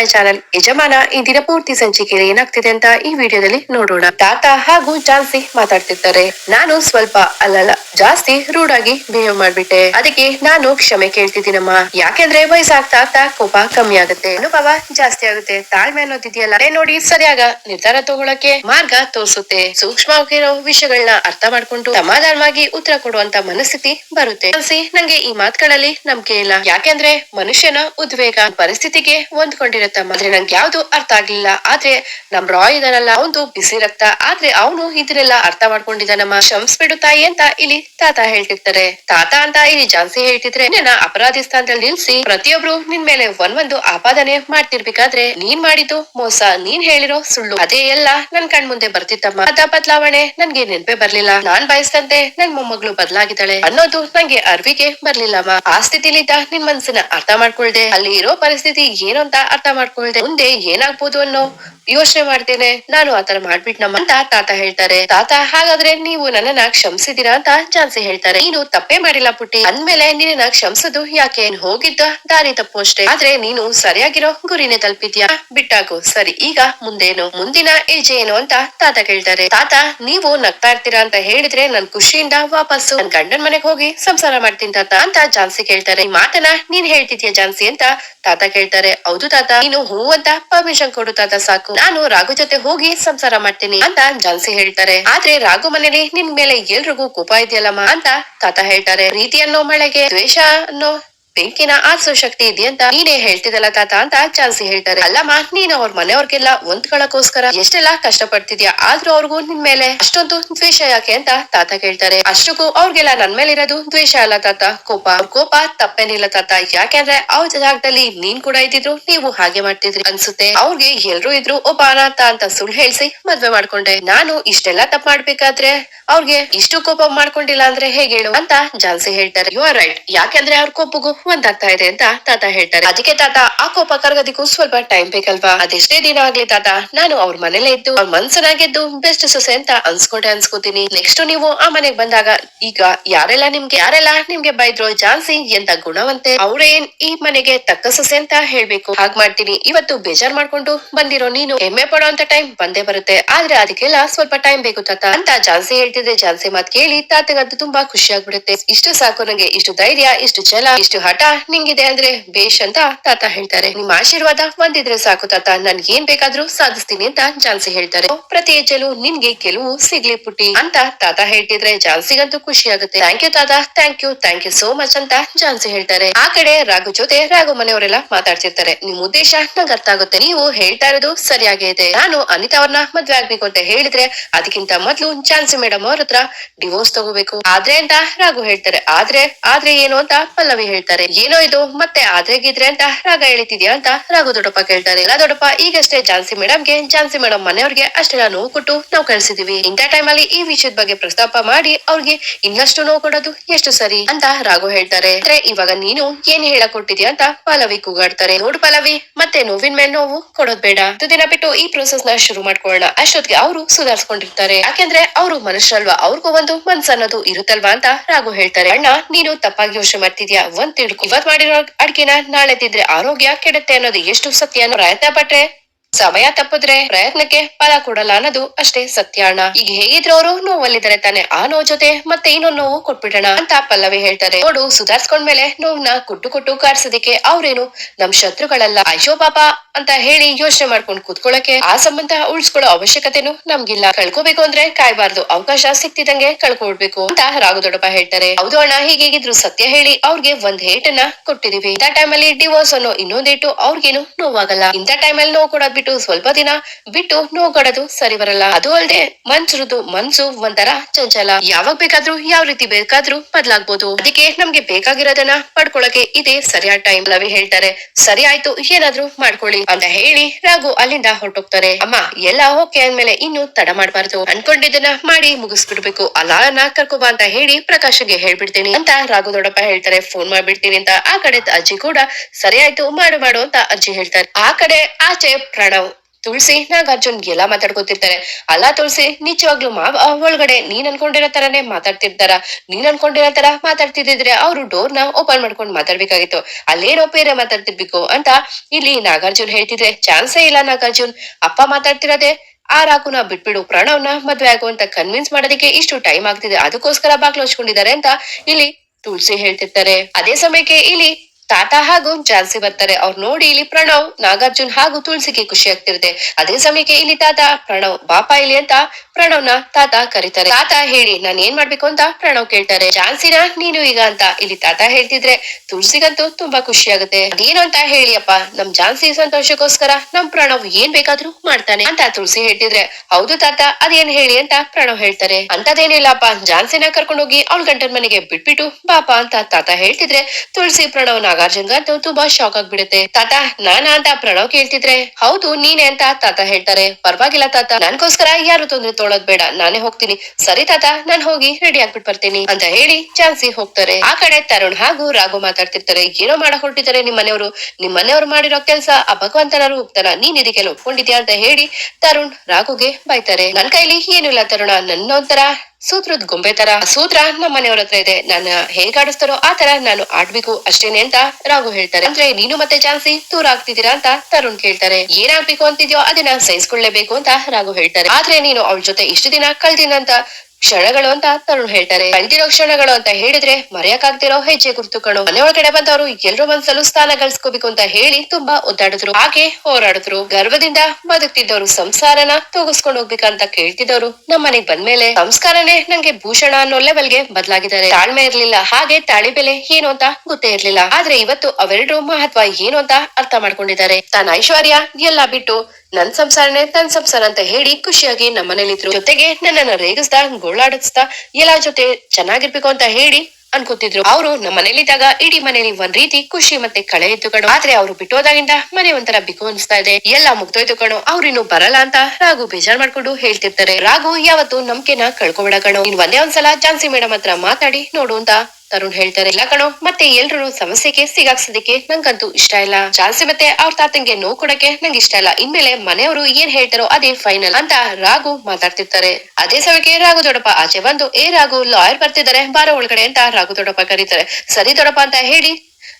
My channel ಯಜಮಾನ ಈ ದಿನ ಪೂರ್ತಿ ಸಂಚಿಕೆಯಲ್ಲಿ ಏನಾಗ್ತಿದೆ ಅಂತ ಈ ವಿಡಿಯೋದಲ್ಲಿ ನೋಡೋಣ. ತಾತ ಹಾಗೂ ಜಾನ್ಸಿ ಮಾತಾಡ್ತಿರ್ತಾರೆ ನಾನು ಸ್ವಲ್ಪ ಅಲ್ಲಲ್ಲ, ಜಾಸ್ತಿ ರೂಡ್ ಆಗಿ ಬಿಹೇವ್ ಮಾಡ್ಬಿಟ್ಟೆ. ಅದಕ್ಕೆ ನಾನು ಕ್ಷಮೆ ಕೇಳ್ತಿದ್ದೀನಮ್ಮ. ಯಾಕೆಂದ್ರೆ ವಯಸ್ಸಾಗ್ತಾ ಆಗ್ತಾ ಕೋಪ ಕಮ್ಮಿ ಆಗುತ್ತೆ. ಅನುಭವ ಜಾಸ್ತಿ ಆಗುತ್ತೆ. ತಾಳ್ಮೆ ಅನ್ನೋದಿದೆಯಲ್ಲ. ಅದೇ ನೋಡಿ ಸರಿಯಾಗ ನಿರ್ಧಾರ ತಗೊಳಕ್ಕೆ ಮಾರ್ಗ ತೋರಿಸುತ್ತೆ. ಸೂಕ್ಷ್ಮವಾಗಿರೋ ವಿಷಯಗಳನ್ನ ಅರ್ಥ ಮಾಡ್ಕೊಂಡು ಸಮಾಧಾನವಾಗಿ ಉತ್ತರ ಕೊಡುವಂತ ಮನಸ್ಥಿತಿ ಬರುತ್ತೆ. ಜಾನ್ಸಿ, ನಂಗೆ ಈ ಮಾತುಗಳಲ್ಲಿ ನಂಬಿಕೆ ಇಲ್ಲ. ಯಾಕೆಂದ್ರೆ ಮನುಷ್ಯನ ಉದ್ವೇಗ ಪರಿಸ್ಥಿತಿಗೆ ಹೊಂದ್ಕೊಂಡಿರತ್ತಮ್ಮ ಆದ್ರೆ ನಂಗೆ ಯಾವ್ದು ಅರ್ಥ ಆಗ್ಲಿಲ್ಲ. ಆದ್ರೆ ನಮ್ ರಾಯ್ ಇದಾನಲ್ಲ ಅವನು ಬಿಸಿ ರಕ್ತ. ಆದ್ರೆ ಅವನು ಇದನ್ನೆಲ್ಲ ಅರ್ಥ ಮಾಡ್ಕೊಂಡಿದ್ದಾನಮ್ಮ ಕ್ಷಮಿಸ್ಬಿಡು ತಾಯಿ ಅಂತ ಇಲ್ಲಿ ತಾತ ಹೇಳ್ತಿರ್ತಾರೆ. ತಾತ ಅಂತ ಇಲ್ಲಿ ಜಾನ್ಸಿ ಹೇಳ್ತಿದ್ರೆ, ನಿನ್ನ ಅಪರಾಧಿ ಸ್ಥಾನದಲ್ಲಿ ನಿಲ್ಸಿ ಪ್ರತಿಯೊಬ್ರು ನಿನ್ ಮೇಲೆ ಒಂದೊಂದು ಆಪಾದನೆ ಮಾಡ್ತಿರ್ಬೇಕಾದ್ರೆ ನೀನ್ ಮಾಡಿದ್ದು ಮೋಸ, ನೀನ್ ಹೇಳಿರೋ ಸುಳ್ಳು. ಅದೇ ಎಲ್ಲ ನನ್ ಕಣ್ ಮುಂದೆ ಬರ್ತಿತ್ತಮ್ಮ. ಅದ ಬದಲಾವಣೆ ನನ್ಗೆ ನೆನ್ಪೆ ಬರ್ಲಿಲ್ಲ. ನಾನ್ ಬಯಸ್ದಂತೆ ನನ್ ಮೊಮ್ಮಗಳು ಬದಲಾಗಿದ್ದಾಳೆ ಅನ್ನೋದು ನಂಗೆ ಅರಿವಿಗೆ ಬರ್ಲಿಲ್ಲಮ್ಮ. ಆ ಸ್ಥಿತಿಲಿದ್ದ ನಿನ್ ಮನ್ಸನ್ನ ಅರ್ಥ ಮಾಡ್ಕೊಳ್ದೆ. ಅಲ್ಲಿ ಇರೋ ಪರಿಸ್ಥಿತಿ ಏನು ಅಂತ ಅರ್ಥ ಮಾಡ್ಕೊಳ್ದೆ ಮುಂದೆ ಏನಾಗ್ಬೋದು ಅನ್ನೋ ಯೋಚನೆ ಮಾಡ್ತೇನೆ. ನಾನು ಆತರ ಮಾಡ್ಬಿಟ್ನಮ್ಮ ಅಂತ ತಾತ ಹೇಳ್ತಾರೆ. ತಾತ, ಹಾಗಾದ್ರೆ ನೀವು ನನ್ನನ್ನ ಕ್ಷಮಿಸಿದೀರಾ ಅಂತ ಜಾನ್ಸಿ ಹೇಳ್ತಾರೆ. ನೀನು ತಪ್ಪೇ ಮಾಡಿಲ್ಲ ಪುಟ್ಟಿ. ಅಂದ್ಮೇಲೆ ನಿನ್ನ ಕ್ಷಮಿಸೋದು ಯಾಕೆ? ಏನ್ ಹೋಗಿದ್ದ ದಾರಿ ತಪ್ಪು ಅಷ್ಟೇ. ಆದ್ರೆ ನೀನು ಸರಿಯಾಗಿರೋ ಗುರಿನೇ ತಲುಪಿದ್ಯಾ? ಬಿಟ್ಟಾಗು. ಸರಿ, ಈಗ ಮುಂದೇನು? ಮುಂದಿನ ಹೆಜ್ಜೆ ಏನು ಅಂತ ತಾತ ಕೇಳ್ತಾರೆ. ತಾತ, ನೀವು ನಗ್ತಾ ಇರ್ತೀರಾ ಅಂತ ಹೇಳಿದ್ರೆ ನನ್ ಖುಷಿಯಿಂದ ವಾಪಸ್ಸು. ನನ್ ಗಂಡನ್ ಮನೆಗೆ ಹೋಗಿ ಸಂಸಾರ ಮಾಡ್ತೀನಿ ತಾತ ಅಂತ ಜಾನ್ಸಿ ಕೇಳ್ತಾರೆ. ಮಾತನ್ನ ನೀನ್ ಹೇಳ್ತಿದ್ಯಾ ಜಾನ್ಸಿ ಅಂತ ತಾತ ಕೇಳ್ತಾರೆ. ಹೌದು ತಾತ ನೀನು ಹೂ ಅಂತ ಪರ್ಮಿಷನ್ ಕೊಡುತ್ತಾದ ತಾತ, ಸಾಕು. ನಾನು ರಾಘು ಜೊತೆ ಹೋಗಿ ಸಂಸಾರ ಮಾಡ್ತೀನಿ ಅಂತ ಜಾನ್ಸಿ ಹೇಳ್ತಾರೆ. ಆದ್ರೆ ರಾಘು ಮನೇಲಿ ನಿನ್ ಮೇಲೆ ಎಲ್ರಿಗೂ ಕೋಪ ಇದೆಯಲ್ಲಮ್ಮ ಅಂತ ತಾತ ಹೇಳ್ತಾರೆ. ಪ್ರೀತಿ ಅನ್ನೋ ಮಳೆಗೆ, ದ್ವೇಷ ಅನ್ನೋ ಬೆಂಕಿನ ಆರಿಸೋ ಶಕ್ತಿ ಇದೆ ಅಂತ ನೀನೇ ಹೇಳ್ತಿದಲ್ಲ ತಾತ ಅಂತ ಚಾನ್ಸಿ ಹೇಳ್ತಾರೆ. ಅಲ್ಲಮ್ಮ, ನೀನು ಅವ್ರ ಮನೆಯವ್ರಿಗೆಲ್ಲ ಹೊಂದ್ಕೊಳಕೋಸ್ಕರ ಎಷ್ಟೆಲ್ಲ ಕಷ್ಟ ಪಡ್ತಿದ್ಯಾ ಆದ್ರೂ ಅವ್ರಿಗೂ ನಿನ್ ಮೇಲೆ ಅಷ್ಟೊಂದು ದ್ವೇಷ ಯಾಕೆ ಅಂತ ತಾತ ಕೇಳ್ತಾರೆ. ಅಷ್ಟಕ್ಕೂ ಅವ್ರಿಗೆಲ್ಲ ನನ್ ಮೇಲೆ ಇರೋದು ದ್ವೇಷ ಅಲ್ಲ ತಾತ. ಕೋಪ ಕೋಪ ತಪ್ಪೇನಿಲ್ಲ ತಾತ. ಯಾಕೆಂದ್ರೆ ಅವ್ರ ಜಾಗದಲ್ಲಿ ನೀನ್ ಕೂಡ ಇದ್ದಿದ್ರು, ನೀವು ಹಾಗೆ ಮಾಡ್ತಿದ್ರಿ ಅನ್ಸುತ್ತೆ. ಅವ್ರಿಗೆ ಎಲ್ರು ಇದ್ರು ಒಬ್ಬ ಅನಾಥ ಅಂತ ಸುಳ್ಳು ಹೇಳ್ಸಿ ಮದ್ವೆ ಮಾಡ್ಕೊಂಡೆ. ನಾನು ಇಷ್ಟೆಲ್ಲ ತಪ್ಪು ಮಾಡ್ಬೇಕಾದ್ರೆ ಅವ್ರಿಗೆ ಇಷ್ಟು ಕೋಪ ಮಾಡ್ಕೊಂಡಿಲ್ಲ ಅಂದ್ರೆ ಹೇಗೆ ಹೇಳು ಅಂತ ಜಾನ್ಸಿ ಹೇಳ್ತಾರೆ. ಯು ಆರ್ ರೈಟ್ ಯಾಕೆಂದ್ರೆ ಅವ್ರ ಕೋಪಗೂ ಒಂದಾಗ್ತಾ ಇದೆ ಅಂತ ತಾತ ಹೇಳ್ತಾರೆ. ಅದಕ್ಕೆ ತಾತ, ಆ ಕೋಪ ಕರಗೋದಿಕ್ಕೂ ಸ್ವಲ್ಪ ಟೈಮ್ ಬೇಕಲ್ವಾ? ಅದೆಷ್ಟೇ ದಿನ ಆಗ್ಲಿ ತಾತ, ನಾನು ಅವ್ರ ಮನೇಲೆ ಇದ್ದು, ಅವ್ರ ಮನ್ಸನಾಗಿದ್ದು ಬೆಸ್ಟ್ ಸೊಸೆ ಅಂತ ಅನ್ಸ್ಕೊಂಡೆ ಅನ್ಸ್ಕೋತೀನಿ. ನೆಕ್ಸ್ಟ್ ನೀವು ಆ ಮನೆಗ್ ಬಂದಾಗ ಈಗ ಯಾರೆಲ್ಲ ನಿಮ್ಗೆ ಯಾರೆಲ್ಲ ನಿಮ್ಗೆ ಬೈದ್ರು, ಜಾನ್ಸಿ ಎಂತ ಗುಣವಂತೆ ಅವ್ರೇನ್ ಈ ಮನೆಗೆ ತಕ್ಕ ಸೊಸೆ ಅಂತ ಹೇಳ್ಬೇಕು. ಹಾಗ್ ಮಾಡ್ತೀನಿ. ಇವತ್ತು ಬೇಜಾರ್ ಮಾಡ್ಕೊಂಡು ಬಂದಿರೋ ನೀನು ಹೆಮ್ಮೆ ಪಡೋ ಅಂತ ಟೈಮ್ ಬಂದೇ ಬರುತ್ತೆ. ಆದ್ರೆ ಅದಕ್ಕೆಲ್ಲ ಸ್ವಲ್ಪ ಟೈಮ್ ಬೇಕು ತಾತ. ಅಂತ ಜಾನ್ಸಿ ಹೇಳ್ತಿದ್ರೆ ಜಾನ್ಸಿ ಮಾತ್ ಕೇಳಿ ತಾತಗದ್ದು ತುಂಬಾ ಖುಷಿ ಆಗ್ಬಿಡುತ್ತೆ. ಇಷ್ಟು ಸಾಕು ನಂಗೆ, ಇಷ್ಟು ಧೈರ್ಯ, ಇಷ್ಟು ಛಲ, ಇಷ್ಟು ಹಠ ನಿಂಗಿದೆ ಅಂದ್ರೆ ಬೇಷ್ ಅಂತ ತಾತ ಹೇಳ್ತಾರೆ. ನಿಮ್ಮ ಆಶೀರ್ವಾದ ಬಂದಿದ್ರೆ ಸಾಕು ತಾತ. ನನ್ಗೆ ಏನ್ ಬೇಕಾದ್ರೂ ಸಾಧಿಸ್ತೀನಿ ಅಂತ ಜಾನ್ಸಿ ಹೇಳ್ತಾರೆ. ಪ್ರತಿ ಹೆಜ್ಜೆಲು ನಿನ್ಗೆ ಕೆಲವು ಸಿಗ್ಲಿ ಪುಟ್ಟಿ ಅಂತ ತಾತ ಹೇಳ್ತಿದ್ರೆ ಜಾನ್ಸಿಗಂತೂ ಖುಷಿ ಆಗುತ್ತೆ. ಥ್ಯಾಂಕ್ ಯು ತಾತ. Thank you thank you so much ಅಂತ ಜಾನ್ಸಿ ಹೇಳ್ತಾರೆ. ಆ ಕಡೆ ರಾಘು ಜೊತೆ ರಾಘು ಮನೆಯವರೆಲ್ಲ ಮಾತಾಡ್ತಿರ್ತಾರೆ. ನಿಮ್ ಉದ್ದೇಶ ನಂಗೆ ಅರ್ಥ ಆಗುತ್ತೆ. ನೀವು ಹೇಳ್ತಾ ಇರೋದು ಸರಿಯಾಗೇ ಇದೆ. ನಾನು ಅನಿತಾ ಅವ್ರನ್ನ ಮದ್ವೆ ಆಗ್ಬೇಕು ಅಂತ ಹೇಳಿದ್ರೆ ಅದಕ್ಕಿಂತ ಮೊದ್ಲು ಚಾನ್ಸಿ ಮೇಡಮ್ ಅವ್ರ ಹತ್ರ ಡಿವೋರ್ಸ್ ತಗೋಬೇಕು. ಆದ್ರೆ ಅಂತ ರಾಘು ಹೇಳ್ತಾರೆ. ಆದ್ರೆ ಆದ್ರೆ ಏನು ಅಂತ ಪಲ್ಲವಿ ಹೇಳ್ತಾರೆ. ಏನೋ ಇದು? ಮತ್ತೆ ಆದ್ರೆ ಗಿದ್ರೆ ಅಂತ ರಾಗ ಹೇಳ್ತಿದ್ಯಾ ಅಂತ? ರಾಘು ದೊಡ್ಡಪ್ಪ ಕೇಳ್ತಾರೆ, ಇಲ್ಲ ದೊಡ್ಡಪ್ಪ, ಈಗಷ್ಟೇ ಜಾನ್ಸಿ ಮೇಡಮ್ಗೆ ಜಾನ್ಸಿ ಮೇಡಮ್ ಮನೆಯವ್ರಿಗೆ ಅಷ್ಟೆಲ್ಲ ನೋವು ಕೊಟ್ಟು ನಾವು ಕಳ್ಸಿದೀವಿ. ಇಂಥ ಟೈಮ್ ಅಲ್ಲಿ ಈ ವಿಷಯದ ಬಗ್ಗೆ ಪ್ರಸ್ತಾಪ ಮಾಡಿ ಅವ್ರಿಗೆ ಇನ್ನಷ್ಟು ನೋವು ಕೊಡೋದು ಎಷ್ಟು ಸರಿ? ಅಂತ ರಾಘು ಹೇಳ್ತಾರೆ. ಅಂದ್ರೆ ಇವಾಗ ನೀನು ಏನ್ ಹೇಳಕ್ ಕೊಟ್ಟಿದ್ಯಾ ಅಂತ ಪಲವಿ ಕೂಗಾಡ್ತಾರೆ. ನೋಡು ಪಲವಿ ಮತ್ತೆ ನೋವಿನ ಮೇಲೆ ನೋವು ಕೊಡೋದ್ ಬೇಡ. ದಿನ ಬಿಟ್ಟು ಈ ಪ್ರೊಸೆಸ್ನ ಶುರು ಮಾಡ್ಕೊಳ್ಳೋಣ. ಅಷ್ಟೊತ್ತಿಗೆ ಅವರು ಸುಧಾರಿಸ್ಕೊಂಡಿರ್ತಾರೆ. ಯಾಕೆಂದ್ರೆ ಅವರು ಮನುಷ್ಯರಲ್ವಾ ಅವ್ರಿಗೂ ಒಂದು ಮನ್ಸ್ ಅನ್ನೋದು ಇರುತ್ತಲ್ವಾ? ಅಂತ ರಾಘು ಹೇಳ್ತಾರೆ. ಅಣ್ಣ, ನೀನು ತಪ್ಪಾಗಿ ಯೋಚನೆ ಮಾಡ್ತಿದ್ಯಾ? ಒಂದ್ ತಿಳ್ಕೊ ಇವತ್ ಮಾಡಿರೋ ಅಡ್ಗೆನ ನಾಳೆ ತಿಂದ್ರೆ ಆರೋಗ್ಯ ಕೆಡುತ್ತೆ ಅನ್ನೋದು ಎಷ್ಟು ಸತ್ಯ ಅನ್ನೋ ಪ್ರಯತ್ನ ಪಟ್ರೆ ಸಮಯ ತಪ್ಪಿದ್ರೆ ಪ್ರಯತ್ನಕ್ಕೆ ಫಲ ಕೊಡಲ್ಲ ಅನ್ನೋದು ಅಷ್ಟೇ ಸತ್ಯ ಅಣ್ಣ ಈಗ ಹೇಗಿದ್ರು ಅವರು ನೋವಲ್ಲಿದ್ದಾರೆ ತಾನೆ. ಆ ನೋವು ಜೊತೆ ಮತ್ತೆ ಇನ್ನೊಂದು ನೋವು ಕೊಟ್ಬಿಡೋಣ ಅಂತ ಪಲ್ಲವಿ ಹೇಳ್ತಾರೆ. ನೋಡು ಸುಧಾರ್ಸ್ಕೊಂಡ್ಮೇಲೆ ನೋವ್ನ ಕೊಟ್ಟು ಕೊಟ್ಟು ಕಾಡ್ಸೋದಿಕ್ಕೆ ಅವ್ರೇನು ನಮ್ ಶತ್ರುಗಳಲ್ಲ. ಅಯ್ಯೋ ಪಾಪ ಅಂತ ಹೇಳಿ ಯೋಚನೆ ಮಾಡ್ಕೊಂಡು ಕೂತ್ಕೊಳ್ಳಕ್ಕೆ ಆ ಸಂಬಂಧ ಉಳಿಸ್ಕೊಳ್ಳೋ ಅವಶ್ಯಕತೆನೂ ನಮ್ಗಿಲ್ಲ. ಕಳ್ಕೋಬೇಕು ಅಂದ್ರೆ ಕಾಯ್ಬಾರ್ದು. ಅವಕಾಶ ಸಿಕ್ತಿದಂಗೆ ಕಳ್ಕೊಡ್ಬೇಕು ಅಂತ ರಾಘು ದೊಡ್ಡಪ್ಪ ಹೇಳ್ತಾರೆ. ಹೌದು ಅಣ್ಣ ಹೀಗೇಗಿದ್ರು ಸತ್ಯ ಹೇಳಿ ಅವ್ರಿಗೆ ಒಂದ್ ಹೇಟನ್ನ ಕೊಟ್ಟಿದೀವಿ. ಇಂಥ ಟೈಮಲ್ಲಿ ಡಿವೋರ್ಸ್ ಅನ್ನೋ ಇನ್ನೊಂದೇಟು ಅವ್ರಿಗೇನು ನೋವಾಗಲ್ಲ. ಇಂಥ ಟೈಮಲ್ಲಿ ನೋವು ಕೊಡೋದ್ ಬಿಟ್ಟು ಸ್ವಲ್ಪ ದಿನ ಬಿಟ್ಟು ನೋವು ಕೊಡೋದು ಸರಿ ಬರಲ್ಲ. ಅದು ಅಲ್ದೆ ಮನ್ಸರದು ಮನ್ಸು ಒಂಥರ ಚಂಚಲ. ಯಾವಾಗ ಬೇಕಾದ್ರೂ ಯಾವ ರೀತಿ ಬೇಕಾದ್ರೂ ಬದ್ಲಾಗ್ಬೋದು. ಅದಕ್ಕೆ ನಮ್ಗೆ ಬೇಕಾಗಿರೋದನ್ನ ಪಡ್ಕೊಳಕ್ಕೆ ಇದೇ ಸರಿಯಾದ ಟೈಮ್ ಲವಿ ಹೇಳ್ತಾರೆ. ಸರಿ ಆಯ್ತು, ಏನಾದ್ರೂ ಮಾಡ್ಕೊಳ್ಳಿ ಅಂತ ಹೇಳಿ ರಾಘು ಅಲ್ಲಿಂದ ಹೊರಟೋಗ್ತಾರೆ ಅಮ್ಮ, ಎಲ್ಲ ಓಕೆ ಅಂದ್ಮೇಲೆ ಇನ್ನು ತಡ ಮಾಡ್ಬಾರ್ದು. ಅನ್ಕೊಂಡಿದ್ದನ್ನ ಮಾಡಿ ಮುಗಿಸ್ಬಿಡ್ಬೇಕು. ಅಲಾರನ್ನ ಕರ್ಕೊಬಾ ಅಂತ ಹೇಳಿ ಪ್ರಕಾಶ್ಗೆ ಹೇಳ್ಬಿಡ್ತೀನಿ ಅಂತ ರಾಘು ದೊಡ್ಡಪ್ಪ ಹೇಳ್ತಾರೆ. ಫೋನ್ ಮಾಡ್ಬಿಡ್ತೀನಿ ಅಂತ. ಆ ಕಡೆ ಅಜ್ಜಿ ಕೂಡ, ಸರಿ ಆಯ್ತು, ಮಾಡು ಮಾಡು ಅಂತ ಅಜ್ಜಿ ಹೇಳ್ತಾರೆ. ಆ ಕಡೆ ಆಚೆ ಪ್ರಣವ್ ತುಳಸಿ ನಾಗಾರ್ಜುನ್ ಎಲ್ಲ ಮಾತಾಡ್ಕೊತಿರ್ತಾರೆ. ಅಲ್ಲ ತುಳಸಿ, ನಿಜವಾಗ್ಲೂ ಮಾವ ಒಳಗಡೆ ನೀನ್ ಅನ್ಕೊಂಡಿರೋ ತರನೇ ಮಾತಾಡ್ತಿರ್ತಾರ. ನೀನ್ ಅನ್ಕೊಂಡಿರೋ ತರ ಮಾತಾಡ್ತಿದ್ರೆ ಅವ್ರು ಡೋರ್ನ ಓಪನ್ ಮಾಡ್ಕೊಂಡು ಮಾತಾಡ್ಬೇಕಾಗಿತ್ತು. ಅಲ್ಲೇನೋ ಬೇರೆ ಮಾತಾಡ್ತಿರ್ಬೇಕು ಅಂತ ಇಲ್ಲಿ ನಾಗಾರ್ಜುನ್ ಹೇಳ್ತಿದ್ರೆ ಚಾನ್ಸೇ ಇಲ್ಲ ನಾಗಾರ್ಜುನ್. ಅಪ್ಪ ಮಾತಾಡ್ತಿರೋದೆ ಆ ರಾಕುನ ಬಿಟ್ಬಿಡು, ಪ್ರಣವ್ನ ಮದ್ವೆ ಆಗುವಂತ ಕನ್ವಿನ್ಸ್ ಮಾಡೋದಕ್ಕೆ ಇಷ್ಟು ಟೈಮ್ ಆಗ್ತಿದೆ. ಅದಕ್ಕೋಸ್ಕರ ಬಾಗ್ಲು ಹಚ್ಕೊಂಡಿದ್ದಾರೆ ಅಂತ ಇಲ್ಲಿ ತುಳಸಿ ಹೇಳ್ತಿರ್ತಾರೆ. ಅದೇ ಸಮಯಕ್ಕೆ ಇಲ್ಲಿ ತಾತ ಹಾಗೂ ಜಾನ್ಸಿ ಬರ್ತಾರೆ. ಅವ್ರು ನೋಡಿ ಇಲ್ಲಿ ಪ್ರಣವ್, ನಾಗಾರ್ಜುನ್ ಹಾಗೂ ತುಳಸಿಗೆ ಖುಷಿ ಆಗ್ತಿರುತ್ತೆ. ಅದೇ ಸಮಯಕ್ಕೆ ಇಲ್ಲಿ ತಾತ, ಪ್ರಣವ್, ಬಾಪಾ ಇಲ್ಲಿ ಅಂತ ಪ್ರಣವ್ನ ತಾತ ಕರೀತಾರೆ. ತಾತ ಹೇಳಿ, ನಾನ್ ಏನ್ ಮಾಡ್ಬೇಕು ಅಂತ ಪ್ರಣವ್ ಕೇಳ್ತಾರೆ. ಝಾನ್ಸಿನ ನೀನು ಈಗ ಅಂತ ಇಲ್ಲಿ ತಾತ ಹೇಳ್ತಿದ್ರೆ ತುಳಸಿಗಂತೂ ತುಂಬಾ ಖುಷಿ ಆಗುತ್ತೆ ಅದೇನು ಅಂತ ಹೇಳಿ, ಅಪ್ಪ, ನಮ್ ಝಾನ್ಸಿ ಸಂತೋಷಕ್ಕೋಸ್ಕರ ನಮ್ ಪ್ರಣವ್ ಏನ್ ಬೇಕಾದ್ರೂ ಮಾಡ್ತಾನೆ ಅಂತ ತುಳಸಿ ಹೇಳ್ತಿದ್ರೆ, ಹೌದು ತಾತ, ಅದೇನ್ ಹೇಳಿ ಅಂತ ಪ್ರಣವ್ ಹೇಳ್ತಾರೆ. ಅಂತದೇನಿಲ್ಲಪ್ಪ, ಝಾನ್ಸಿನ ಕರ್ಕೊಂಡೋಗಿ ಅವಳ ಗಂಟನ್ ಮನೆಗೆ ಬಿಟ್ಬಿಟ್ಟು ಬಾಪ ಅಂತ ತಾತ ಹೇಳ್ತಿದ್ರೆ ತುಳಸಿ ಪ್ರಣವ್ ನಾಗಾರ್ಜುನ್ಗ ಅಂತೂ ತುಂಬಾ ಶಾಕ್ ಆಗ್ಬಿಡುತ್ತೆ. ತಾತ, ನಾನಾ ಅಂತ ಪ್ರಣವ್ ಕೇಳ್ತಿದ್ರೆ? ಹೌದು, ನೀನೆ ಅಂತ ತಾತ ಹೇಳ್ತಾರೆ. ಪರವಾಗಿಲ್ಲ ತಾತ, ನನ್ಗೋಸ್ಕರ ಯಾರು ತೊಂದ್ರೆ ತೊಳೋದ್ ಬೇಡ, ನಾನೇ ಹೋಗ್ತೀನಿ. ಸರಿ ತಾತ, ನಾನ್ ಹೋಗಿ ರೆಡಿ ಆಗ್ಬಿಟ್ ಬರ್ತೀನಿ ಅಂತ ಹೇಳಿ ಚಾನ್ಸಿ ಹೋಗ್ತಾರೆ. ಆ ಕಡೆ ತರುಣ್ ಹಾಗೂ ರಾಘು ಮಾತಾಡ್ತಿರ್ತಾರೆ. ಏನೋ ಮಾಡಕ್ ಹೊರಟಿದ್ದಾರೆ ನಿಮ್ ಮನೆಯವರು ನಿಮ್ ಮನೆಯವ್ರು ಮಾಡಿರೋ ಕೆಲ್ಸ ಆ ಭಗವಂತನಾರು ಹೋಗ್ತಾರ ನೀನ್ ಇದಕ್ಕೆಲ್ಲ ಒಪ್ಕೊಂಡಿದ್ಯಾ ಅಂತ ಹೇಳಿ ತರುಣ್ ರಾಘುಗೆ ಬೈತಾರೆ. ನನ್ ಕೈಲಿ ಏನಿಲ್ಲ ತರುಣ. ನನ್ನ ಒಂಥರ ಸೂತ್ರದ ಗೊಂಬೆ ತರ. ಸೂತ್ರ ನಮ್ಮ ಮನೆಯವ್ರ ಹತ್ರ ಇದೆ. ನನ್ನ ಹೇಗ್ ಆಡಿಸ್ತಾರೋ ಆ ತರ ನಾನು ಆಡ್ಬೇಕು ಅಷ್ಟೇನೆ ಅಂತ ರಾಘು ಹೇಳ್ತಾರೆ. ಅಂದ್ರೆ ನೀನು ಮತ್ತೆ ಚಾನ್ಸಿ ದೂರ ಆಗ್ತಿದ್ದೀರಾ ಅಂತ ತರುಣ್ ಕೇಳ್ತಾರೆ. ಏನಾಗ್ಬೇಕು ಅಂತಿದ್ಯೋ ಅದನ್ನ ಸಹಿಸ್ಕೊಳ್ಳೇಬೇಕು ಅಂತ ರಾಘು ಹೇಳ್ತಾರೆ. ಆದ್ರೆ ನೀನು ಅವಳ ಜೊತೆ ಇಷ್ಟು ದಿನ ಕಳ್ದಿನಂತ ಕ್ಷಣಗಳು ಅಂತ ತರುಣ್ ಹೇಳ್ತಾರೆ. ಕಳ್ದಿರೋ ಕ್ಷಣಗಳು ಅಂತ ಹೇಳಿದ್ರೆ ಮರೆಯಕ್ಕಾಗ್ದಿರೋ ಹೆಜ್ಜೆ ಗುರ್ತು ಮನೆ ಒಳಗಡೆ ಬಂದವರು ಎಲ್ರು ಮನ್ಸಲ್ಲೂ ಸ್ಥಾನ ಗಳಿಸ್ಕೋಬೇಕು ಅಂತ ಹೇಳಿ ತುಂಬಾ ಒದ್ದಾಡಿದ್ರು. ಹಾಗೆ ಹೋರಾಡಿದ್ರು. ಗರ್ವದಿಂದ ಬದುಕ್ತಿದ್ದವರು ಸಂಸಾರನ ತೂಗಿಸ್ಕೊಂಡು ಹೋಗ್ಬೇಕಂತ ಕೇಳ್ತಿದ್ದವರು ನಮ್ಮ ಮನೆಗ್ ಬಂದ್ಮೇಲೆ. ಸಂಸ್ಕಾರನೇ ನಂಗೆ ಭೂಷಣ ಅನ್ನೋ ಲೆವೆಲ್ಗೆ ಬದಲಾಗಿದ್ದಾರೆ. ತಾಳ್ಮೆ ಇರ್ಲಿಲ್ಲ. ಹಾಗೆ ತಾಳಿ ಬೆಲೆ ಏನು ಅಂತ ಗೊತ್ತೇ ಇರ್ಲಿಲ್ಲ. ಆದ್ರೆ ಇವತ್ತು ಅವೆರಡು ಮಹತ್ವ ಏನು ಅಂತ ಅರ್ಥ ಮಾಡ್ಕೊಂಡಿದ್ದಾರೆ. ತನ್ನ ಐಶ್ವರ್ಯ ಎಲ್ಲ ಬಿಟ್ಟು ನನ್ ಸಂಸಾರನೇ ನನ್ ಸಂಸಾರ ಅಂತ ಹೇಳಿ ಖುಷಿಯಾಗಿ ನಮ್ಮನೇಲಿದ್ರು ಜೊತೆಗೆ ನನ್ನನ್ನ ರೇಗಿಸ್ತಾ, ಗೋಳಾಡಿಸ್ತಾ, ಎಲ್ಲಾ ಜೊತೆ ಚೆನ್ನಾಗಿರ್ಬೇಕು ಅಂತ ಹೇಳಿ ಅನ್ಕೋತಿದ್ರು. ಅವರು ನಮ್ಮ ಮನೇಲಿದ್ದಾಗ ಇಡೀ ಮನೇಲಿ ಒಂದ್ ರೀತಿ ಖುಷಿ ಮತ್ತೆ ಕಳೆ ಇತ್ತು ಕಣೋ. ಆದ್ರೆ ಅವ್ರು ಬಿಟ್ಟೋದಾಗಿಂದ ಮನೆ ಒಂಥರ ಬಿಕು ಅನ್ಸ್ತಾ ಇದೆ. ಎಲ್ಲ ಮುಗ್ದೋಯ್ತು ಕಣೋ. ಅವ್ರು ಇನ್ನು ಬರಲ್ಲ ಅಂತ ರಾಘು ಬೇಜಾರ್ ಮಾಡ್ಕೊಂಡು ಹೇಳ್ತಿರ್ತಾರೆ. ರಾಘು ಯಾವತ್ತು ನಂಬಿಕೆನ ಕಳ್ಕೊಬೇಡ ಕಣೋ. ಇನ್ ಒಂದೇ ಒಂದ್ಸಲ ಜಾನ್ಸಿ ಮೇಡಮ್ ಹತ್ರ ಮಾತಾಡಿ ನೋಡು ಅಂತ ತರುಣ್ ಹೇಳ್ತಾರೆ, ಇಲ್ಲ ಕಣೋ, ಮತ್ತೆ ಎಲ್ರು ಸಮಸ್ಯೆಗೆ ಸಿಗಾಕ್ಸೋದಕ್ಕೆ ನಂಗಂತೂ ಇಷ್ಟ ಇಲ್ಲ. ಚಾನ್ಸಿ ಮತ್ತೆ ಅವ್ರ ತಾತಂಗೆ ನೋವು ಕೊಡಕ್ಕೆ ನಂಗೆ ಇಷ್ಟ ಇಲ್ಲ. ಇನ್ಮೇಲೆ ಮನೆಯವರು ಏನ್ ಹೇಳ್ತಾರೋ ಅದೇ ಫೈನಲ್ ಅಂತ ರಾಘು ಮಾತಾಡ್ತಿರ್ತಾರೆ. ಅದೇ ಸಮಯಕ್ಕೆ ರಾಘು ದೊಡ್ಡಪ್ಪ ಆಚೆ ಬಂದು, ಏ ರಾಘು, ಲಾಯರ್ ಬರ್ತಿದ್ದಾರೆ, ಬಾರೋ ಒಳಗಡೆ ಅಂತ ರಾಘು ದೊಡ್ಡಪ್ಪ ಕರೀತಾರೆ. ಸರಿ ದೊಡ್ಡಪ್ಪ ಅಂತ ಹೇಳಿ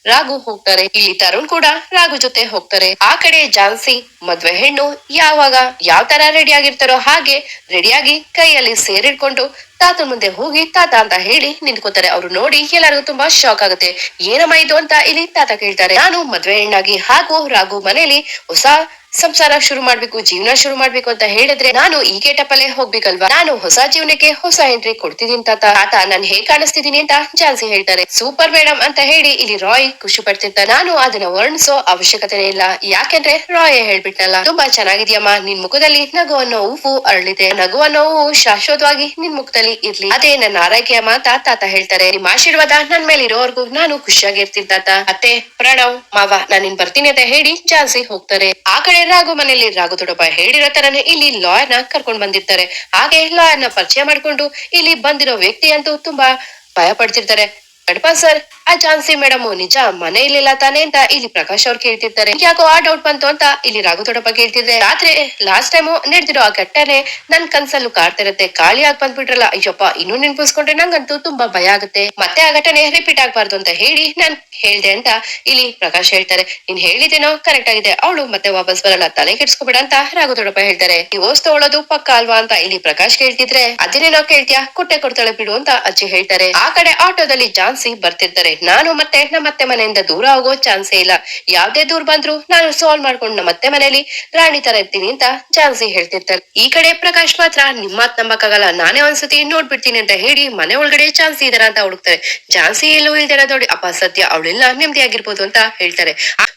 ರಾಘು ಹೋಗ್ತಾರೆ, ಇಲ್ಲಿ ತರುಣ್ ಕೂಡ ರಾಘು ಜೊತೆ ಹೋಗ್ತಾರೆ. ಆ ಕಡೆ ಜಾನ್ಸಿ, ಮದ್ವೆ ಹೆಣ್ಣು ಯಾವಾಗ ಯಾವ ತರ ರೆಡಿ ಆಗಿರ್ತಾರೋ ಹಾಗೆ ರೆಡಿಯಾಗಿ ಕೈಯಲ್ಲಿ ಸೇರಿಡ್ಕೊಂಡು ತಾತ ಮುಂದೆ ಹೋಗಿ ತಾತ ಅಂತ ಹೇಳಿ ನಿಂತ್ಕೋತಾರೆ ಅವ್ರು ನೋಡಿ ಎಲ್ಲರಿಗೂ ತುಂಬಾ ಶಾಕ್ ಆಗುತ್ತೆ. ಏನಮ್ಮ ಇದು ಅಂತ ಇಲ್ಲಿ ತಾತ ಕೇಳ್ತಾರೆ. ನಾನು ಮದ್ವೆ ಹೆಣ್ಣಾಗಿ ಹಾಗೂ ರಾಘು ಮನೆಯಲ್ಲಿ ಹೊಸ ಸಂಸಾರ ಶುರು ಮಾಡ್ಬೇಕು, ಜೀವನ ಶುರು ಮಾಡ್ಬೇಕು ಅಂತ ಹೇಳಿದ್ರೆ ನಾನು ಈ ಗೇಟಪ್ಪಲ್ಲೇ ಹೋಗ್ಬೇಕಲ್ವಾ? ನಾನು ಹೊಸ ಜೀವನಕ್ಕೆ ಹೊಸ ಎಂಟ್ರಿ ಕೊಡ್ತಿದ್ದೀನಿ ತಾತ. ತಾತ ನಾನು ಹೇಗ್ ಕಾಣಿಸ್ತಿದ್ದೀನಿ ಅಂತ ಜಾನ್ಸಿ ಹೇಳ್ತಾರೆ. ಸೂಪರ್ ಮೇಡಮ್ ಅಂತ ಹೇಳಿ ಇಲ್ಲಿ ರಾಯ್ ಖುಷಿ ಪಡ್ತಿರ್ತ ನಾನು ಅದನ್ನ ವರ್ಣಿಸೋ ಅವಶ್ಯಕತೆ ಇಲ್ಲ. ಯಾಕೆಂದ್ರೆ ರಾಯ್ ಹೇಳ್ಬಿಟ್ನಲ್ಲ. ತುಂಬಾ ಚೆನ್ನಾಗಿದ್ಯಮ್ಮ. ನಿನ್ ಮುಖದಲ್ಲಿ ನಗು ಅನ್ನೋ ಹೂವು ಅರಳಿದೆ. ನಗು ಅನ್ನೋ ಹೂವು ಶಾಶ್ವತವಾಗಿ ನಿನ್ ಮುಖದಲ್ಲಿ ಇರ್ಲಿ. ಅದೇ ನನ್ನ ಆರೈಕೆಯ ಮಾತ ತಾತ ಹೇಳ್ತಾರೆ. ನಿಮ್ಮ ಆಶೀರ್ವಾದ ನನ್ ಮೇಲೆ ಇರೋವರೆಗೂ ನಾನು ಖುಷಿಯಾಗಿರ್ತೀನಿ ತಾತ. ಅತ್ತೆ ಪ್ರಣವ್, ಮಾವ, ನಾನು ನಿನ್ ಬರ್ತೀನಿ ಅಂತ ಹೇಳಿ ಜಾನ್ಸಿ ಹೋಗ್ತಾರೆ. ಆ ಕಡೆ ರಾಘು ಮನೆಯಲ್ಲಿ ರಾಘು ದೊಡ್ಡಪ್ಪ ಹೇಳಿರೋ ತರನೇ ಇಲ್ಲಿ ಲಾಯರ್ನ ಕರ್ಕೊಂಡ್ ಬಂದಿರ್ತಾರೆ. ಹಾಗೆ ಲಾಯರ್ನ ಪರಿಚಯ ಮಾಡ್ಕೊಂಡು ಇಲ್ಲಿ ಬಂದಿರೋ ವ್ಯಕ್ತಿ ಅಂತೂ ತುಂಬಾ ಭಯ ಪಡ್ತಿರ್ತಾರೆ ಸರ್. ಆ ಝಾನ್ಸಿ ಮೇಡಮ್ ನಿಜ ಮನೆ ಇಲ್ಲಿಲ್ಲ ತಾನೇ ಅಂತ ಇಲ್ಲಿ ಪ್ರಕಾಶ್ ಅವ್ರು ಕೇಳ್ತಿರ್ತಾರೆ. ಯಾಕೋ ಆ ಡೌಟ್ ಬಂತು ಅಂತ ಇಲ್ಲಿ ರಾಘು ದೊಡ್ಡಪ್ಪ ಕೇಳ್ತಿದ್ರೆ ರಾತ್ರಿ ಲಾಸ್ಟ್ ಟೈಮ್ ನಡೆದಿರೋ ಆ ಘಟನೆ ನನ್ ಕನ್ಸಲ್ಲೂ ಕಾಡ್ತಿರತ್ತೆ ಖಾಲಿ ಆಗಿ ಬಂದ್ಬಿಟ್ರಲ್ಲ. ಅಯ್ಯಪ್ಪ, ಇನ್ನೂ ನೆನ್ಪಿಸ್ಕೊಂಡ್ರೆ ನಂಗಂತೂ ತುಂಬಾ ಭಯ ಆಗುತ್ತೆ. ಮತ್ತೆ ಆ ಘಟನೆ ರಿಪೀಟ್ ಆಗ್ಬಾರ್ದು ಅಂತ ಹೇಳಿ ನಾನ್ ಹೇಳ್ದೆ ಅಂತ ಇಲ್ಲಿ ಪ್ರಕಾಶ್ ಹೇಳ್ತಾರೆ. ನೀನ್ ಹೇಳಿದೇನೋ ಕರೆಕ್ಟ್ ಆಗಿದೆ. ಅವಳು ಮತ್ತೆ ವಾಪಸ್ ಬರಲ್ಲ. ತಲೆ ಕೆಡ್ಸ್ಕೊಬೇಡ ಅಂತ ರಾಘು ದೊಡ್ಡಪ್ಪ ಹೇಳ್ತಾರೆ. ನೀವು ತಗೊಳ್ಳೋದು ಪಕ್ಕ ಅಲ್ವಾ ಅಂತ ಇಲ್ಲಿ ಪ್ರಕಾಶ್ ಕೇಳ್ತಿದ್ರೆ ಅದನ್ನೇನೋ ಕೇಳ್ತೀಯಾ? ಕೊಟ್ಟೆ ಕೊಡ್ತಾಳೆ ಬಿಡು ಅಂತ ಅಜ್ಜಿ ಹೇಳ್ತಾರೆ. ಆ ಕಡೆ ಆಟೋದಲ್ಲಿ ಜಾನ್ಸಿ ಬರ್ತಿರ್ತಾರೆ. ನಾನು ಮತ್ತೆ ನಮ್ಮ ಅತ್ತೆ ಮನೆಯಿಂದ ದೂರ ಆಗೋ ಚಾನ್ಸೇ ಇಲ್ಲ. ಯಾವ್ದೇ ದೂರ ಬಂದ್ರು ನಾನು ಸಾಲ್ವ್ ಮಾಡ್ಕೊಂಡು ನಮ್ಮ ಅತ್ತೆ ಮನೇಲಿ ರಾಣಿ ತರ ಇರ್ತೀನಿ ಅಂತ ಝಾನ್ಸಿ ಹೇಳ್ತಿರ್ತಾರೆ ಈ ಕಡೆ ಪ್ರಕಾಶ್ ಮಾತ್ರ ನಿಮ್ಮ ಮಾತ್ ನಂಬಕ್ಕಾಗಲ್ಲ, ನಾನೇ ಒಂದ್ಸತಿ ನೋಡ್ಬಿಡ್ತೀನಿ ಅಂತ ಹೇಳಿ ಮನೆ ಒಳಗಡೆ ಚಾನ್ಸಿ ಇದರ ಅಂತ ಹುಡುಕ್ತಾರೆ. ಝಾನ್ಸಿ ಎಲ್ಲೂ ಇಲ್ದಿರ ನೋಡಿ, ಅಪ್ಪ ಸತ್ಯ ಅವಳೆಲ್ಲ ನೆಮ್ಮದಿ ಆಗಿರ್ಬೋದು ಅಂತ ಹೇಳ್ತಾರೆ.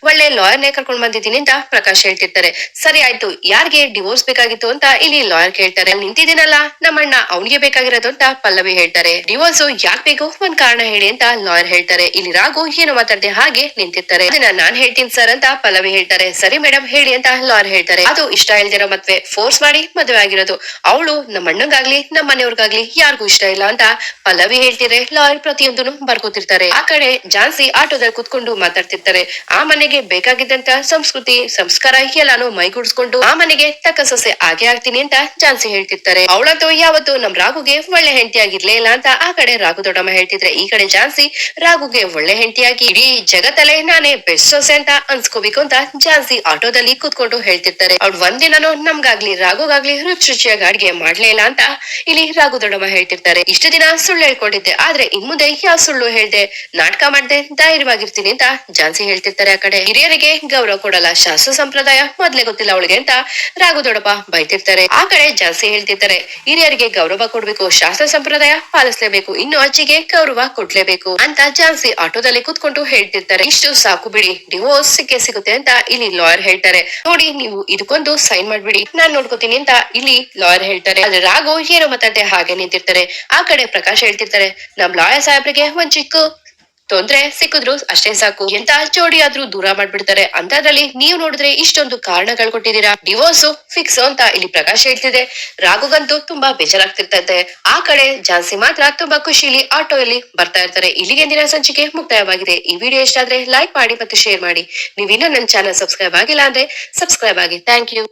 ಒಳ್ಳೆ ಒಳ್ಳೆ ಲಾಯರ್ನೇ ಕರ್ಕೊಂಡ್ ಬಂದಿದ್ದೀನಿ ಅಂತ ಪ್ರಕಾಶ್ ಹೇಳ್ತಿರ್ತಾರೆ. ಸರಿ ಆಯ್ತು, ಯಾರಿಗೆ ಡಿವೋರ್ಸ್ ಬೇಕಾಗಿತ್ತು ಅಂತ ಇಲ್ಲಿ ಲಾಯರ್ ಕೇಳ್ತಾರೆ. ನಿಂತಿದ್ದೀನಲ್ಲ, ನಮ್ಮಣ್ಣ ಅವನಿಗೆ ಬೇಕಾಗಿರೋದು ಅಂತ ಪಲ್ಲವಿ ಹೇಳ್ತಾರೆ. ಡಿವೋರ್ಸ್ ಯಾಕೆ ಬೇಕು? ಒಂದ್ ಕಾರಣ ಹೇಳಿ ಅಂತ ಲಾಯರ್ ಹೇಳ್ತಾರೆ. ಹೇಳ್ತಾರೆ. ಇಲ್ಲಿ ರಾಘು ಏನು ಮಾತಾಡದೆ ಹಾಗೆ ನಿಂತಿರ್ತಾರೆ. ಅದನ್ನ ನಾನ್ ಹೇಳ್ತೀನಿ ಸರ್ ಅಂತ ಪಲ್ಲವಿ ಹೇಳ್ತಾರೆ. ಸರಿ ಮೇಡಮ್ ಹೇಳಿ ಅಂತ ಲಾರ್ ಹೇಳ್ತಾರೆ. ಅದು ಇಷ್ಟ ಇಲ್ದಿರೋ ಮದ್ವೆ ಫೋರ್ಸ್ ಮಾಡಿ ಮದುವೆ ಆಗಿರೋದು. ಅವಳು ನಮ್ಮ ಅಣ್ಣಂಗಾಗ್ಲಿ, ನಮ್ಮ ಮನೆಯವ್ರಿಗಾಗ್ಲಿ ಯಾರಿಗೂ ಇಷ್ಟ ಇಲ್ಲ ಅಂತ ಪಲ್ಲವಿ ಹೇಳ್ತಿದ್ರೆ ಲಾರ್ ಪ್ರತಿಯೊಂದನ್ನು ಬರ್ಕೋತಿರ್ತಾರೆ. ಆ ಕಡೆ ಜಾನ್ಸಿ ಆಟೋದಲ್ಲಿ ಕುತ್ಕೊಂಡು ಮಾತಾಡ್ತಿರ್ತಾರೆ. ಆ ಮನೆಗೆ ಬೇಕಾಗಿದ್ದಂತ ಸಂಸ್ಕೃತಿ, ಸಂಸ್ಕಾರ ಎಲ್ಲಾನು ಮೈಗೂಡಿಸ್ಕೊಂಡು ಆ ಮನೆಗೆ ತಕ್ಕ ಸೊಸೆ ಆಗೇ ಆಗ್ತೀನಿ ಅಂತ ಜಾನ್ಸಿ ಹೇಳ್ತಿರ್ತಾರೆ. ಅವಳಂತೂ ಯಾವತ್ತು ನಮ್ ರಾಘುಗೆ ಒಳ್ಳೆ ಹೆಂಡತಿ ಆಗಿರ್ಲೇ ಇಲ್ಲ ಅಂತ ಆ ಕಡೆ ರಾಘು ದೊಡ್ಡಮ್ಮ ಹೇಳ್ತಿದ್ರೆ. ಈ ಕಡೆ ಜಾನ್ಸಿ ರಾಘುಗೆ ಒಳ್ಳೆ ಹೆಂಡತಿಯಾಗಿ ಇಡೀ ಜಗತ್ತಲ್ಲೇ ನಾನೇ ಬೆಸ್ಟ್ ಸೊಸೆ ಅಂತ ಅನ್ಸ್ಕೋಬೇಕು ಅಂತ ಜಾನ್ಸಿ ಆಟೋದಲ್ಲಿ ಕೂತ್ಕೊಂಡು ಹೇಳ್ತಿರ್ತಾರೆ. ಅವ್ಳು ಒಂದಿನನು ನಮ್ಗಾಗ್ಲಿ, ರಾಘುಗಾಗ್ಲಿ ರುಚಿ ರುಚಿಯಾಗಿ ಅಡ್ಗೆ ಮಾಡ್ಲೇ ಇಲ್ಲ ಅಂತ ಇಲ್ಲಿ ರಾಘು ದೊಡ್ಡಮ್ಮ ಹೇಳ್ತಿರ್ತಾರೆ. ಇಷ್ಟು ದಿನ ಸುಳ್ಳು ಹೇಳ್ಕೊಂಡಿದ್ದೆ, ಆದ್ರೆ ಇನ್ ಮುಂದೆ ಯಾವ ಸುಳ್ಳು ಹೇಳ್ದೆ, ನಾಟಕ ಮಾಡ್ದೆ ಧೈರ್ಯವಾಗಿರ್ತೀನಿ ಅಂತ ಜಾನ್ಸಿ ಹೇಳ್ತಿರ್ತಾರೆ ಆ ಕಡೆ. ಹಿರಿಯರಿಗೆ ಗೌರವ ಕೊಡಲ್ಲ, ಶಾಸ್ತ್ರ ಸಂಪ್ರದಾಯ ಮೊದ್ಲೇ ಗೊತ್ತಿಲ್ಲ ಅವಳಿಗೆ ಅಂತ ರಾಘು ದೊಡ್ಡಪ್ಪ ಬೈತಿರ್ತಾರೆ. ಆ ಕಡೆ ಜಾನ್ಸಿ ಹೇಳ್ತಿರ್ತಾರೆ, ಹಿರಿಯರಿಗೆ ಗೌರವ ಕೊಡ್ಬೇಕು, ಶಾಸ್ತ್ರ ಸಂಪ್ರದಾಯ ಪಾಲಿಸ್ಲೇಬೇಕು, ಇನ್ನು ಅಜ್ಜಿಗೆ ಗೌರವ ಕೊಡ್ಲೇಬೇಕು ಅಂತ ಜಾನ್ಸಿ ಆಟೋದಲ್ಲಿ ಕುತ್ಕೊಂಡು ಹೇಳ್ತಿರ್ತಾರೆ. ಇಷ್ಟು ಸಾಕು ಬಿಡಿ ಡಿವೋರ್ಸ್ ಸಿಕ್ಕೇ ಸಿಗುತ್ತೆ ಅಂತ ಇಲ್ಲಿ ಲಾಯರ್ ಹೇಳ್ತಾರೆ. ನೋಡಿ, ನೀವು ಇದಕ್ಕೊಂದು ಸೈನ್ ಮಾಡ್ಬಿಡಿ. ನಾನ್ ನೋಡ್ಕೋತೀನಿ ಅಂತ ಇಲ್ಲಿ ಲಾಯರ್ ಹೇಳ್ತಾರೆ. ಆದ್ರೆ ರಾಘು ಏನೋ ಮಾತಾಡದೆ ಹಾಗೆ ನಿಂತಿರ್ತಾರೆ. ಆ ಕಡೆ ಪ್ರಕಾಶ್ ಹೇಳ್ತಿರ್ತಾರೆ, ನಮ್ ಲಾಯರ್ ಸಾಹೇಬ್ರಿಗೆ ಒಂದ್ ಚಿಕ್ಕ ತೊಂದ್ರೆ ಸಿಕ್ಕಿದ್ರು ಅಷ್ಟೇ ಸಾಕು. ಎಂತ ಜೋಡಿ ಆದ್ರೂ ದೂರ ಮಾಡ್ಬಿಡ್ತಾರೆ. ಅಂತದ್ರಲ್ಲಿ ನೀವು ನೋಡಿದ್ರೆ ಇಷ್ಟೊಂದು ಕಾರಣಗಳು ಕೊಟ್ಟಿದ್ದೀರಾ. ಡಿವೋರ್ಸ್ ಫಿಕ್ಸ್ ಅಂತ ಇಲ್ಲಿ ಪ್ರಕಾಶ್ ಹೇಳ್ತಿದೆ. ರಾಘುಗಂತೂ ತುಂಬಾ ಬೇಜಾರಾಗ್ತಿರ್ತಂತೆ. ಆ ಕಡೆ ಜಾನ್ಸಿ ಮಾತ್ರ ತುಂಬಾ ಖುಷಿಲಿ ಆಟೋ ಇಲ್ಲಿ ಬರ್ತಾ ಇರ್ತಾರೆ. ಇಲ್ಲಿಗೆ ದಿನ ಸಂಚಿಕೆ ಮುಕ್ತಾಯವಾಗಿದೆ. ಈ ವಿಡಿಯೋ ಇಷ್ಟ ಆದ್ರೆ ಲೈಕ್ ಮಾಡಿ ಮತ್ತು ಶೇರ್ ಮಾಡಿ. ನೀವಿನ್ನೂ ನನ್ನ ಚಾನಲ್ ಸಬ್ಸ್ಕ್ರೈಬ್ ಆಗಿಲ್ಲ ಅಂದ್ರೆ ಸಬ್ಸ್ಕ್ರೈಬ್ ಆಗಿ. Thank you.